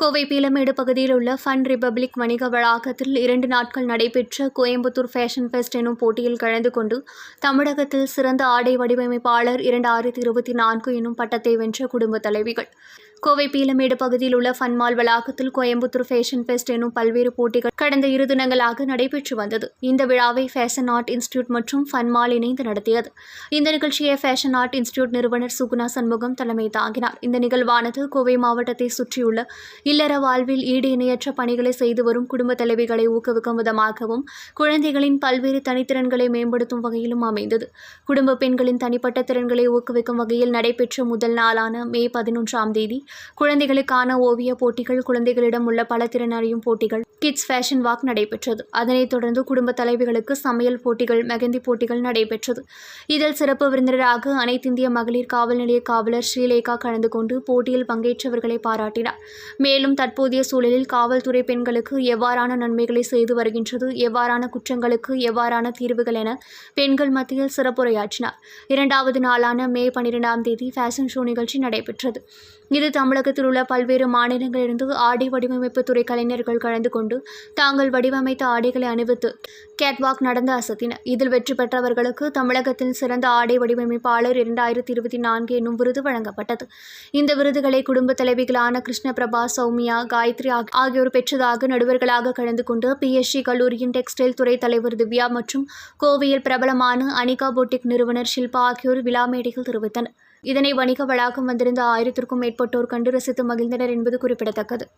கோவை பீலமேடு பகுதியில் உள்ள fun republic வணிக வளாகத்தில் இரண்டு நாட்கள் நடைபெற்ற கோயம்புத்தூர் ஃபேஷன் ஃபெஸ்ட் எனும் போட்டியில் கலந்து கொண்டு தமிழகத்தில் சிறந்த ஆடை வடிவமைப்பாளர் இரண்டாயிரத்தி இருபத்தி நான்கு எனும் பட்டத்தை வென்ற குடும்ப தலைவிகள். கோவை பீலமேடு பகுதியில் உள்ள ஃபன்மால் வளாகத்தில் கோயம்புத்தூர் ஃபேஷன் ஃபெஸ்ட் எனும் பல்வேறு போட்டிகள் கடந்த இரு தினங்களாக நடைபெற்று வந்தது. இந்த விழாவை ஃபேஷன் ஆர்ட் இன்ஸ்டியூட் மற்றும் ஃபன்மால் இணைந்து நடத்தியது. இந்த நிகழ்ச்சியை ஃபேஷன் ஆர்ட் இன்ஸ்டியூட் நிறுவனர் சுகுணா சண்முகம் தலைமை தாங்கினார். இந்த நிகழ்வானது கோவை மாவட்டத்தை சுற்றியுள்ள இல்லற வாழ்வில் ஈடு இணையற்ற பணிகளை செய்து வரும் குடும்ப தலைவிகளை ஊக்குவிக்கும் விதமாகவும் குழந்தைகளின் பல்வேறு தனித்திறன்களை மேம்படுத்தும் வகையிலும் அமைந்தது. குடும்ப பெண்களின் தனிப்பட்ட திறன்களை ஊக்குவிக்கும் வகையில் நடைபெற்ற முதல் நாளான மே பதினொன்றாம் தேதி குழந்தைகளுக்கான ஓவிய போட்டிகள் குழந்தைகளிடம் உள்ள பல திறன் அறியும் போட்டிகள் கிட்ஸ் ஃபேஷன் வாக் நடைபெற்றது. அதனைத் தொடர்ந்து குடும்ப தலைவிகளுக்கு சமையல் போட்டிகள் மெகந்தி போட்டிகள் நடைபெற்றது. இதில் சிறப்பு விருந்தினராக அனைத்திந்திய மகளிர் காவல் நிலைய காவலர் ஸ்ரீலேகா கலந்து கொண்டு போட்டியில் பங்கேற்றவர்களை பாராட்டினார். மேலும் தற்போதைய சூழலில் காவல்துறை பெண்களுக்கு எவ்வாறான நன்மைகளை செய்து வருகின்றது எவ்வாறான குற்றங்களுக்கு எவ்வாறான தீர்வுகள் என பெண்கள் மத்தியில் சிறப்புரையாற்றினார். இரண்டாவது நாளான மே பன்னிரெண்டாம் தேதி ஃபேஷன் ஷோ நிகழ்ச்சி நடைபெற்றது. இது தமிழகத்தில் உள்ள பல்வேறு மாநிலங்களிலிருந்து ஆடை வடிவமைப்பு துறை கலைஞர்கள் கலந்து கொண்டு தாங்கள் வடிவமைத்த ஆடைகளை அணிவித்து கேட்வாக் நடந்து அசத்தினர் இதில் வெற்றி பெற்றவர்களுக்கு தமிழகத்தில் சிறந்த ஆடை வடிவமைப்பாளர் இரண்டாயிரத்தி இருபத்தி நான்கு என்னும் விருது வழங்கப்பட்டது. இந்த விருதுகளை குடும்ப தலைவிகளான கிருஷ்ணபிரபா சௌமியா காயத்ரி ஆகி- ஆகியோர் பெற்றதாக நடுவர்களாக கலந்து கொண்டு பிஎஸ்சி கல்லூரியின் டெக்ஸ்டைல் துறை தலைவர் திவ்யா மற்றும் கோவையில் பிரபலமான அனிகா போட்டிக் நிறுவனர் ஷில்பா ஆகியோர் விழா மேடையில் தெரிவித்தனர். இதனை வணிக வளாகம் வந்திருந்த ஆயிரத்திற்கும் மேற்பட்டோர் கண்டு ரசித்து மகிழ்ந்தனர் என்பது குறிப்பிடத்தக்கது.